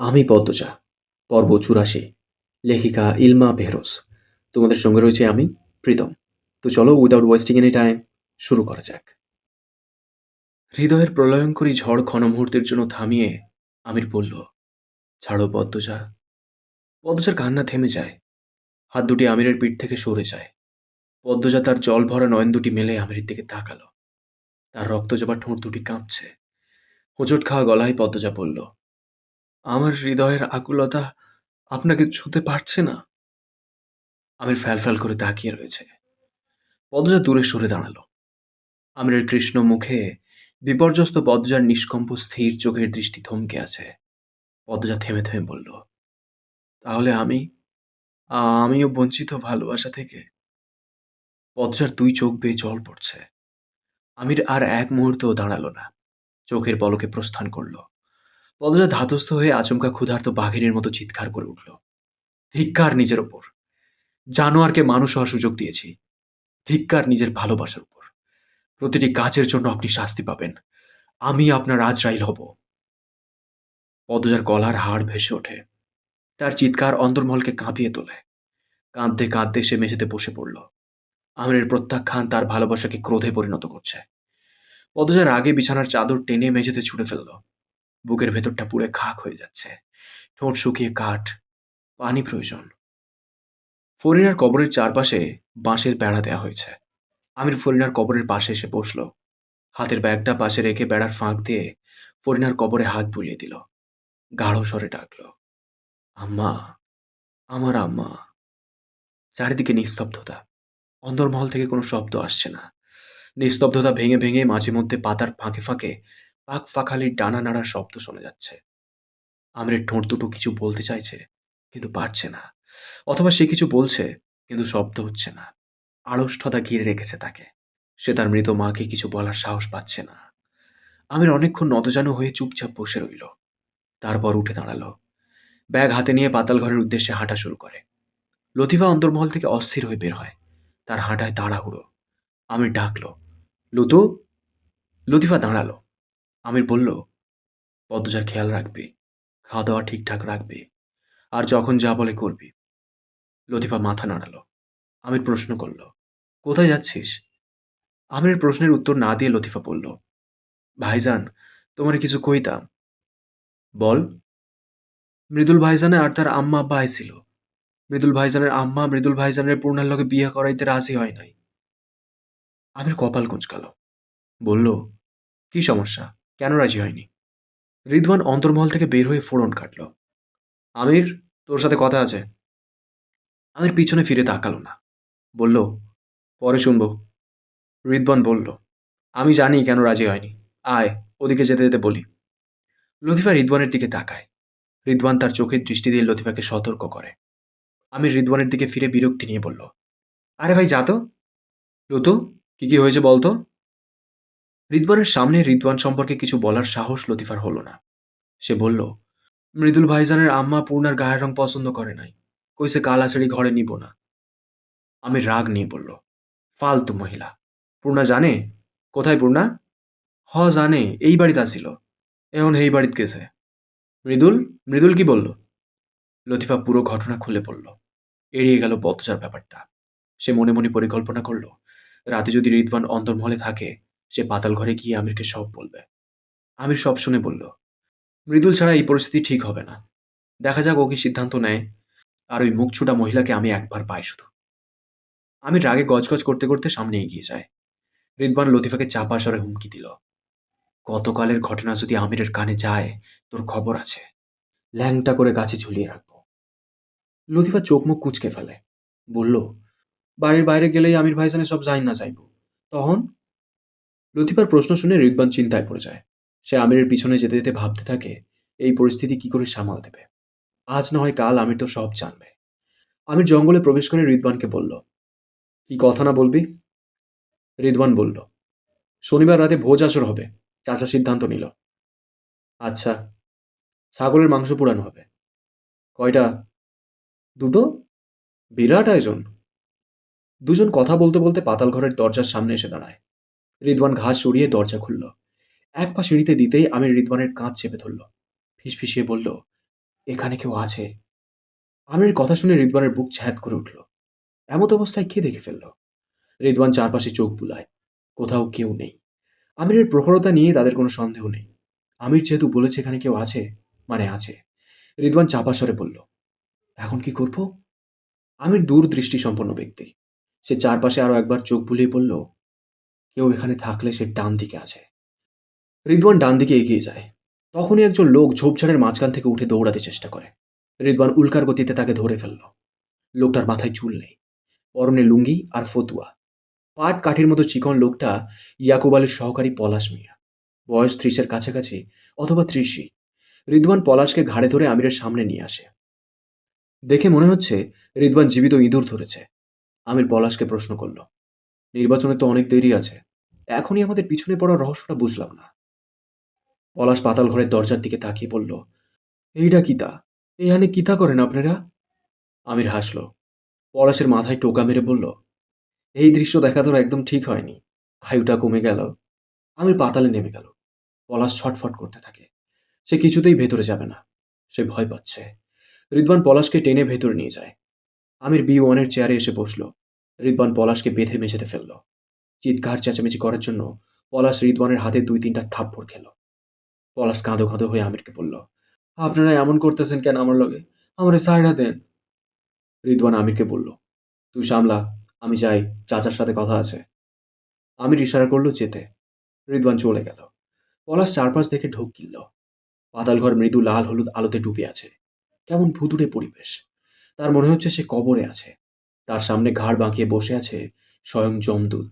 আমি পদ্মজা, পর্ব চুরাশি, লেখিকা ইলমা বেহরোজ তোমাদের সঙ্গে রয়েছে আমি, প্রীতম। তো চলো উইদাউট ওয়েস্টিং এনি টাইম শুরু করা যাক। হৃদয়ের প্রলয়ঙ্করী ঝড় ক্ষণ মুহূর্তের জন্য থামিয়ে আমির বলল, ছাড়ো পদ্মজা। পদ্মজার কান্না থেমে যায়। হাত দুটি আমিরের পিঠ থেকে সরে যায়। পদ্মজা তার জল ভরা নয়ন দুটি মেলে আমিরের দিকে তাকালো। তার রক্তজবা ঠোঁট দুটি কাঁপছে। হোঁচট খাওয়া গলায় পদ্মজা বলল আমার হৃদয়ের আকুলতা আপনাকে ছুতে পারছে না। আমির ফ্যাল ফ্যাল করে তাকিয়ে রয়েছে। পদজা দূরে সরে দাঁড়াল। আমিরের কৃষ্ণ মুখে বিপর্যস্ত পদজার নিষ্কম্প স্থির চোখের দৃষ্টি থমকে আছে। পদজা থেমে থেমে বলল, তাহলে আমি, আমিও বঞ্চিত ভালোবাসা থেকে? পদজার দুই চোখ বেয়ে জল পড়ছে। আমির আর এক মুহূর্তও দাঁড়াল না। চোখের পলকে প্রস্থান করল। পদজা ধাতস্থ হয়ে আচমকা ক্ষুধার্ত বাঘিনীর মতো চিৎকার করে উঠল। ধিক্কার নিজের ওপর জানোয়ারকে মানুষ হওয়ার সুযোগ দিয়েছি। ধিক্কার নিজের ভালোবাসার উপর। প্রতিটি কাজের জন্য আপনি শাস্তি পাবেন। আমি আপনার আজরাইল হব। পদজার গলার হাড় ভেসে ওঠে। তার চিৎকার অন্তর্মহলকে কাঁপিয়ে তোলে। কাঁদতে কাঁদতে সে মেঝেতে বসে পড়ল। আমিরের প্রত্যাখ্যান তার ভালোবাসাকে ক্রোধে পরিণত করছে। পদজার আগে বিছানার চাদর টেনে মেঝেতে ছুড়ে ফেলল। বুকের ভেতরটা পুড়ে খাক হয়ে যাচ্ছে। ঠোঁট শুকিয়ে কাঠ, পানি প্রয়োজন। ফরিনার কবরের চারপাশে বাঁশের বেড়া দেওয়া হয়েছে। আমির ফরিনার কবরের পাশে এসে বসল। হাতের ব্যাগটা পাশে রেখে বেড়ার ফাঁক দিয়ে ফরিনার কবরে হাত বুলিয়ে দিল। গাঢ় স্বরে ডাকল, আম্মা, আমার আম্মা। চারিদিকে নিস্তব্ধতা। অন্দরমহল থেকে কোনো শব্দ আসছে না। নিস্তব্ধতা ভেঙে ভেঙে মাঝে মধ্যে পাতার ফাঁকে ফাঁকে পাক ফাঁকালির ডানা নাড়ার শব্দ শোনা যাচ্ছে। আমরের ঠোঁট দুটো কিছু বলতে চাইছে, কিন্তু পারছে না। অথবা সে কিছু বলছে, কিন্তু শব্দ হচ্ছে না। আড়ষ্টতা ঘিরে রেখেছে তাকে। সে তার মৃত মাকে কিছু বলার সাহস পাচ্ছে না। আমির অনেকক্ষণ নতজানু হয়ে চুপচাপ বসে রইল। তারপর উঠে দাঁড়াল। ব্যাগ হাতে নিয়ে পাতাল ঘরের উদ্দেশ্যে হাঁটা শুরু করে। লতিফা অন্তর্মহল থেকে অস্থির হয়ে বের হয়। তার হাঁটায় তাড়াহুড়ো। আমির ডাকলো, লুতু? লতিফা দাঁড়াল। আমির বলল, পদ্মজার খেয়াল রাখবে খাওয়া দাওয়া ঠিকঠাক রাখবে, আর যখন যা বলে করবি। লতিফা মাথা নাড়ালো। আমির প্রশ্ন করল, কোথায় যাচ্ছিস? আমির প্রশ্নের উত্তর না দিয়ে লতিফা বলল, ভাইজান, তোমার কিছু কইতাম। বল। মৃদুল ভাইজানে আর তার আম্মা আব্বা আইছিল। মৃদুল ভাইজানের আম্মা মৃদুল ভাইজানের পূর্ণার লগে বিয়ে করাইতে রাজি হয় নাই। আমির কপাল কুঁচকালো, বলল, কি সমস্যা? কেন রাজি হয়নি? রিদওয়ান অন্তর্মহল থেকে বের হয়ে ফোড়ন কাটল। আমির, তোর সাথে কথা আছে। আমির পিছনে ফিরে তাকালো না। বলল, পরে শুনব। রিদওয়ান বলল, আমি জানি কেন রাজি হয়নি। আয়, ওদিকে যেতে যেতে বলি। লতিফা রিদওয়ানের দিকে তাকায়। রিদওয়ান তার চোখের দৃষ্টি দিয়ে লতিফাকে সতর্ক করে। আমি রিদওয়ানের দিকে ফিরে বিরক্তি নিয়ে বলল, আরে ভাই, যা তো। লতু কী কি হয়েছে বলতো? রিদওয়ানের সামনে রিদওয়ান সম্পর্কে কিছু বলার সাহস লতিফার হলো না। সে বলল, মৃদুল ভাইজানের আম্মা পূর্ণার গায়ের রং পছন্দ করে নাই। কইসে কালা শাড়ি ঘরে নিব না। আমি রাগ নিয়ে বলল, ফালতু মহিলা। পূর্ণা জানে? কোথায় পূর্ণা? হ, জানে। এই বাড়িতে আসিল এখন এই বাড়িতে গেছে। মৃদুল? মৃদুল কি বলল? লতিফা পুরো ঘটনা খুলে পড়ল। এড়িয়ে গেল পথচার ব্যাপারটা। সে মনে মনে পরিকল্পনা করল, রাতে যদি রিদওয়ান অন্তর্মহলে থাকে সে পাতাল ঘরে গিয়ে আমিরকে সব বলবে। আমির সব শুনে বলল, মৃদুল ছাড়া এই পরিস্থিতি ঠিক হবে না। দেখা যাক ও কি সিদ্ধান্ত নেয়। আর ওই মুখ ছুটা মহিলাকে আমি একবার পাই শুধু। আমি রাগে গজগজ করতে করতে সামনে এগিয়ে যায়। রিদবান লতিফাকে চাপা সরে হুমকি দিল, গতকালের ঘটনা যদি আমিরের কানে যায়, তোর খবর আছে। ল্যাংটা করে গাছে ঝুলিয়ে রাখব। লতিফা চোখ মুখ কুচকে ফেলে, বলল, বাড়ির বাইরে গেলেই আমির ভাইজানে সব যাই না যাইব। তখন লতিফার প্রশ্ন শুনে রিদবান চিন্তায় পড়ে যায়। সে আমিরের পিছনে যেতে যেতে ভাবতে থাকে, এই পরিস্থিতি কি করে সামাল দেবে? আজ না হয় কাল আমির তো সব জানবে। আমির জঙ্গলে প্রবেশ করে রিদবানকে বলল, কি কথা না বলবি? রিদওয়ান বলল, শনিবার রাতে ভোজ আসর হবে। চাচা সিদ্ধান্ত নিল। আচ্ছা ছাগলের মাংস পোড়ানো হবে। কয়টা? দুটো? বিরাট আয়োজন। দুজন কথা বলতে বলতে পাতাল ঘরের দরজার সামনে এসে দাঁড়ায়। রিদওয়ান ঘাস সরিয়ে দরজা খুলল। এক পা সিঁড়িতে দিতেই আমি রিদওয়ানের কাঁধ চেপে ধরল। ফিসফিসিয়ে বলল, এখানে কেউ আছে? আমিরের কথা শুনে রিদওয়ানের বুক ছ্যাদ করে উঠল। এমত অবস্থায় কে দেখে ফেলল? রিদওয়ান চারপাশে চোখ বুলায়। কোথাও কেউ নেই। আমিরের প্রখরতা নিয়ে তাদের কোনো সন্দেহ নেই। আমির যেহেতু বলেছে এখানে কেউ আছে মানে আছে। রিদওয়ান চাপা স্বরে বলল, এখন কি করব? আমির দূরদৃষ্টি সম্পন্ন ব্যক্তি। সে চারপাশে আরও একবার চোখ বুলিয়ে বলল কেউ এখানে থাকলে সে ডান দিকে আছে। রিদওয়ান ডান দিকে এগিয়ে যায়। তখনই একজন লোক ঝোপঝাড়ের মাঝখান থেকে উঠে দৌড়াতে চেষ্টা করে। রিদওয়ান উল্কার গতিতে তাকে ধরে ফেলল। লোকটার মাথায় চুল নেই। পরনে লুঙ্গি আর ফতুয়া। পাট কাঠির মতো চিকন লোকটা ইয়াকুব আলীর সহকারী পলাশ মিয়া। বয়স ত্রিশের কাছাকাছি অথবা ত্রিশই রিদওয়ান পলাশকে ঘাড়ে ধরে আমিরের সামনে নিয়ে আসে। দেখে মনে হচ্ছে রিদওয়ান জীবিত ইঁদুর ধরেছে। আমির পলাশকে প্রশ্ন করল নির্বাচনে তো অনেক দেরি আছে। এখনই আমাদের পিছনে পড়ার রহস্যটা বুঝলাম না। পলাশ পাতাল ঘরের দরজার দিকে তাকিয়ে বলল এইটা কিতা? এখানে কিতা করেন আপনারা? আমির হাসল। পলাশের মাথায় টোকা মেরে বলল, এই দৃশ্য দেখা তোর একদম ঠিক হয়নি। হাইউটা কমে গেল। আমির পাতালে নেমে গেল। পলাশ ছটফট করতে থাকে। সে কিছুতেই ভেতরে যাবে না। সে ভয় পাচ্ছে। রিদবান পলাশকে টেনে ভেতরে নিয়ে যায়। আমির বি ওয়ানের চেয়ারে এসে বসল। রিদবান পলাশকে বেঁধে মেঝেতে ফেলল। চিৎকার, চেঁচামেচি করার জন্য পলাশ রিদওয়ানের হাতে দুই তিনটা থাপ্পড় খেল। পলাশ কাঁদো কাঁদো হয়ে আমিরকে বলল, আপনারা এমন করতেছেন কেন আমার লগে? আমার সাইডা দেন। রিদওয়ান আমিরকে বলল, তুই সামলা, আমি যাই, চাচার সাথে কথা আছে। আমির ইশারা করল যেতে। রিদওয়ান চলে গেল। পলাশ চারপাশ দেখে ঢোক কিনল। পাতালঘর মৃদু লাল হলুদ আলোতে ডুবে আছে। কেমন ভুতুড়ে পরিবেশ। তার মনে হচ্ছে সে কবরে আছে। তার সামনে ঘাড় বাঁকিয়ে বসে আছে স্বয়ং যমদূত।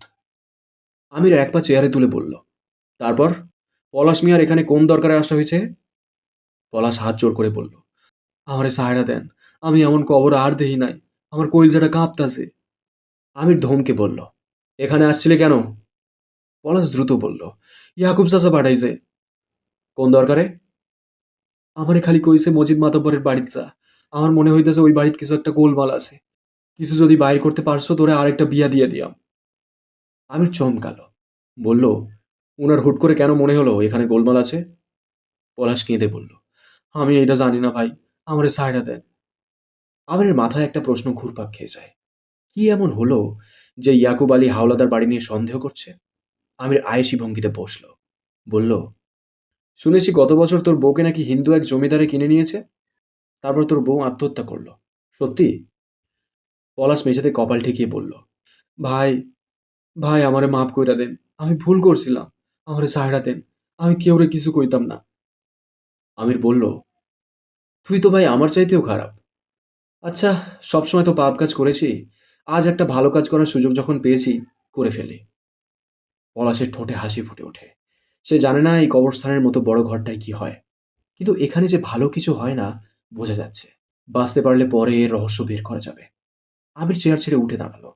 আমির এক পা চেয়ারে তুলে বলল, তারপর পলাশ মিয়ার এখানে কোন দরকারে আসা হয়েছে? পলাশ হাত জোর করে বলল, আমারে সাহারা দেন, আমি এমন কবর আর দেই নাই, আমার কইলজাটা কাঁপতাছে। আমির ধমকে বলল, এখানে আসছিলে কেন? পলাশ দ্রুত বলল, ইয়াকুব চাচা পাঠাইছে। কোন দরকারে? আমারে খালি কইছে মজিদ মাতব্বরের বাড়িতে যা। আমার মনে হইতেছে ওই বাড়িতে কিছু একটা গোলমাল আছে। কিছু যদি বাইর করতে পারছ, তোরে আরেকটা বিয়া দিয়ে দিয়াম আমির চমকালো। বলল, উনার হুট করে কেন মনে হলো? এখানে গোলমাল আছে? পলাশ কেঁদে বলল, আমি এটা জানি না ভাই, আমারে সাইডা দেন। আমিরের মাথায় একটা প্রশ্ন ঘুরপাক খেয়ে যায়। কি এমন হলো যে ইয়াকুব আলী হাওলাদার বাড়ি নিয়ে সন্দেহ করছে? আমির আয়েসি ভঙ্গিতে বসল, বলল, শুনেছি গত বছর তোর বউকে নাকি হিন্দু এক জমিদারে কিনে নিয়েছে। তারপর তোর বউ আত্মহত্যা করল। সত্যি? পলাশ মেঝেতে কপাল ঠেকিয়ে বলল, ভাই ভাই, আমারে মাফ কইরা দেন। আমি ভুল করছিলাম। আমারে সাহারা দেন। আমি কেউরে কিছু কইতাম না। আমির বলল, তুই তো ভাই আমার চাইতেও খারাপ। আচ্ছা সবসময় তো পাপ কাজ করেছি। আজ একটা ভালো কাজ করার সুযোগ যখন পেয়েছি, করে ফেলি। পলাশের ঠোঁটে হাসি ফুটে ওঠে। সে জানে না এই কবরস্থানের মতো বড় ঘরটায় কি হয়। কিন্তু এখানে যে ভালো কিছু হয় না, বোঝা যাচ্ছে। বাঁচতে পারলে পরে এর রহস্য বের করা যাবে। আমির চেয়ার ছেড়ে উঠে দাঁড়াল।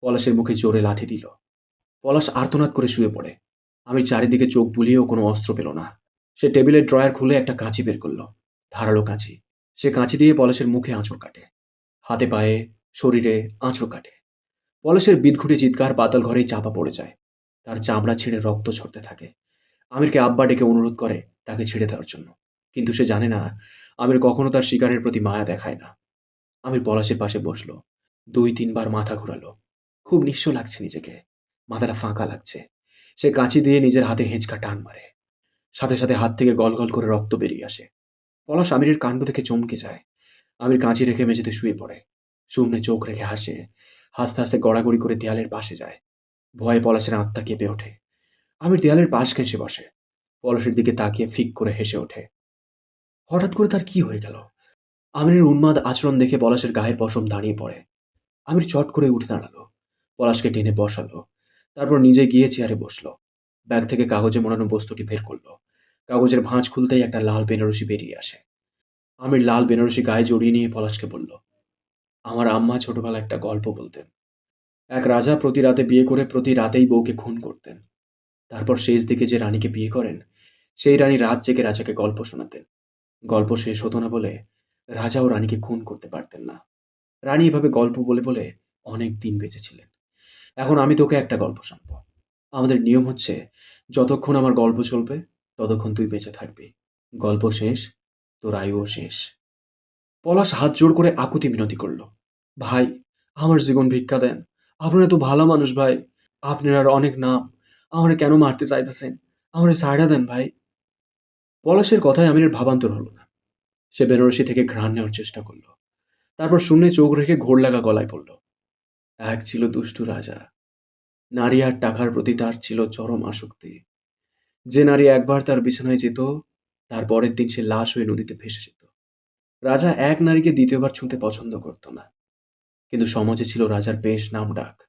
পলাশের মুখে জোরে লাথি দিল। পলাশ আর্তনাদ করে শুয়ে পড়ে। আমি চারিদিকে চোখ বুলিয়েও কোনো অস্ত্র পেল না। সে টেবিলের ড্রয়ার খুলে একটা কাঁচি বের করল। ধারালো কাঁচি। সে কাঁচি দিয়ে পলাশের মুখে আঁচড় কাটে। হাতে পায়ে, শরীরে আঁচড় কাটে। পলাশের বিদঘুটে চিৎকার পাতাল ঘরেই চাপা পড়ে যায়। তার চামড়া ছিঁড়ে রক্ত ঝরতে থাকে। আমিরকে আব্বা ডেকে অনুরোধ করে তাকে ছেড়ে দেওয়ার জন্য। কিন্তু সে জানে না, আমির কখনো তার শিকারের প্রতি মায়া দেখায় না। আমির পলাশের পাশে বসল। দুই, তিনবার মাথা ঘোরালো। খুব নিঃস্ব লাগছে নিজেকে। মাথাটা ফাঁকা লাগছে। সে কাঁচি দিয়ে নিজের হাতে হেঁচকা টান মারে। সাথে সাথে হাত থেকে গল গল করে রক্ত বেরিয়ে আসে। পলাশ আমিরের কাণ্ড থেকে চমকে যায়। আমির কাঁচি রেখে মেঝেতে শুয়ে পড়ে। শূন্যে চোখ রেখে হাসে। হাসতে হাসতে গড়াগড়ি করে দেয়ালের পাশে যায়। ভয়ে পলাশের আত্মা কেঁপে ওঠে। আমির দেয়ালের পাশ ঘেঁষে বসে। পলাশের দিকে তাকিয়ে ফিক করে হেসে ওঠে। হঠাৎ করে তার কি হয়ে গেল? আমিরের উন্মাদ আচরণ দেখে পলাশের গায়ের পশম দাঁড়িয়ে পড়ে। আমির চট করে উঠে দাঁড়াল, পলাশকে টেনে বসালো, তারপর নিজে গিয়ে চেয়ারে বসল, ব্যাগ থেকে কাগজে মোড়ানো বস্তুটি বের করল। কাগজের ভাঁজ খুলতেই একটা লাল বেনারসি বেরিয়ে আসে। আমির লাল বেনারসি গায়ে জড়িয়ে নিয়ে পলাশকে বলল, আমার আম্মা ছোটবেলা একটা গল্প বলতেন। এক রাজা প্রতি রাতে বিয়ে করে প্রতি রাতেই বউকে খুন করতেন। তারপর শেষ দিকে যে রানীকে বিয়ে করেন, সেই রানী রাত জেগে রাজাকে গল্প শোনাতেন। গল্প শেষ হতো না বলে রাজাও রানীকে খুন করতে পারতেন না। রানী এভাবে গল্প বলে বলে অনেক দিন বেঁচেছিলেন। এখন আমি তোকে একটা গল্প শোনাবো। আমাদের নিয়ম হচ্ছে, যতক্ষণ আমার গল্প চলবে, ততক্ষণ তুই বেঁচে থাকবি। গল্প শেষ, তোর আয়ুও শেষ। পলাশ হাত জোড় করে আকুতি মিনতি করল। ভাই, আমার জীবন ভিক্ষা দেন। আপনারা তো ভালো মানুষ ভাই। আপনার অনেক নাম। আমারে কেন মারতে চাইতেছেন? আমারে সাইডা দেন ভাই। পলাশের কথায় আমিরের ভাবান্তর হলো না। সে বেনারসি থেকে ঘ্রাণ নেওয়ার চেষ্টা করল। তারপর শূন্যে চোখ রেখে ঘোর লাগা গলায় পড়ল এক ছিল দুষ্টু রাজা। নারী আর টাকার প্রতি তার ছিল চরম আসক্তি। যে নারী একবার তার বিছানায় যেত, তার পরের দিন সে লাশ হয়ে নদীতে ভেসে যেত। রাজা এক নারীকে দ্বিতীয়বার ছুঁতে পছন্দ করত না। কিন্তু সমাজে ছিল রাজার বেশ নাম ডাক,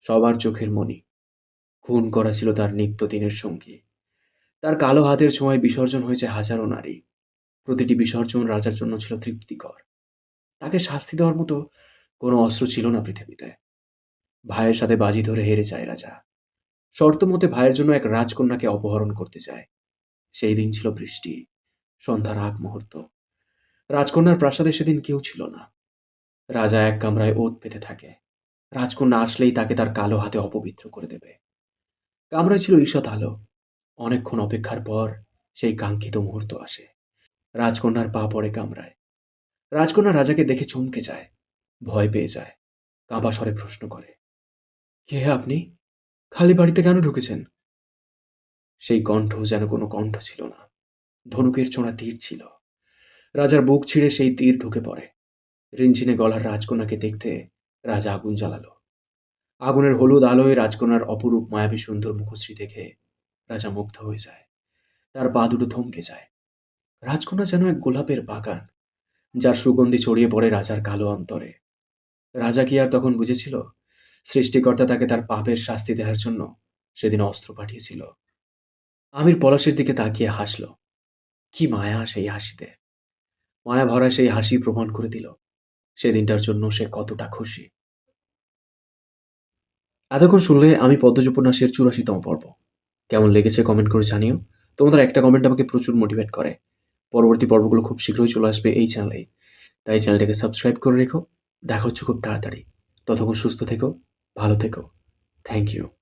সবার চোখের মণি। খুন করা ছিল তার নিত্যদিনের সঙ্গী। তার কালো হাতের ছোঁয়ায় বিসর্জন হয়েছে হাজারো নারী। প্রতিটি বিসর্জন রাজার জন্য ছিল তৃপ্তিকর। তাকে শাস্তি দেওয়ার মতো কোনো অস্ত্র ছিল না পৃথিবীতে। ভাইয়ের সাথে বাজি ধরে হেরে যায় রাজা। শর্ত মতে ভাইয়ের জন্য এক রাজকন্যাকে অপহরণ করতে যায়। সেই দিন ছিল বৃষ্টি, সন্ধ্যার আগ মুহূর্ত। রাজকন্যার প্রাসাদে সেদিন কেউ ছিল না। রাজা এক কামরায় ওত পেতে থাকে। রাজকন্যা আসলেই তাকে তার কালো হাতে অপবিত্র করে দেবে। কামরায় ছিল ঈষৎ আলো। অনেকক্ষণ অপেক্ষার পর সেই কাঙ্ক্ষিত মুহূর্ত আসে। রাজকন্যার পা পড়ে কামরায়। রাজকন্যা রাজাকে দেখে চমকে যায়, ভয় পেয়ে যায় কাঁপা স্বরে প্রশ্ন করে, কে আপনি? খালি বাড়িতে কেন ঢুকেছেন? সেই কণ্ঠ যেন কোনো কণ্ঠ ছিল না, ধনুকের চোঁড়া তীর ছিল। রাজার বুক ছিঁড়ে সেই তীর ঢুকে পড়ে। রিনচিনে গলার রাজকন্যাকে দেখতে রাজা আগুন জ্বালালো। আগুনের হলুদ আলোয় রাজকন্যার অপরূপ মায়াবী সুন্দর মুখশ্রী দেখে রাজা মুগ্ধ হয়ে যায়। তার পা দুটো থমকে যায়। রাজকন্যা যেন এক গোলাপের বাগান যার সুগন্ধি ছড়িয়ে পড়ে রাজার কালো অন্তরে। রাজা কি আর তখন বুঝেছিল? সৃষ্টিকর্তা তাকে তার পাপের শাস্তি দেওয়ার জন্য সেদিন অস্ত্র পাঠিয়েছিল। আমির পলাশের দিকে তাকিয়ে হাসল। কি মায়া সেই হাসিতে। মায়া ভরা সেই হাসি প্রমাণ করে দিল সেদিনটার জন্য সে কতটা খুশি। এতক্ষণ শুনলে আমি পদ্মজ উপন্যাসের চুরাশিতম পর্ব। কেমন লেগেছে কমেন্ট করে জানিও। তোমাদের একটা কমেন্ট আমাকে প্রচুর মোটিভেট করে। পরবর্তী পর্বগুলো খুব শীঘ্রই চলে আসবে এই চ্যানেলে। তাই চ্যানেলটাকে সাবস্ক্রাইব করে রেখো। দেখা হচ্ছে খুব তাড়াতাড়ি। ততক্ষণ সুস্থ থেকো, ভালো থেকো। Thank you.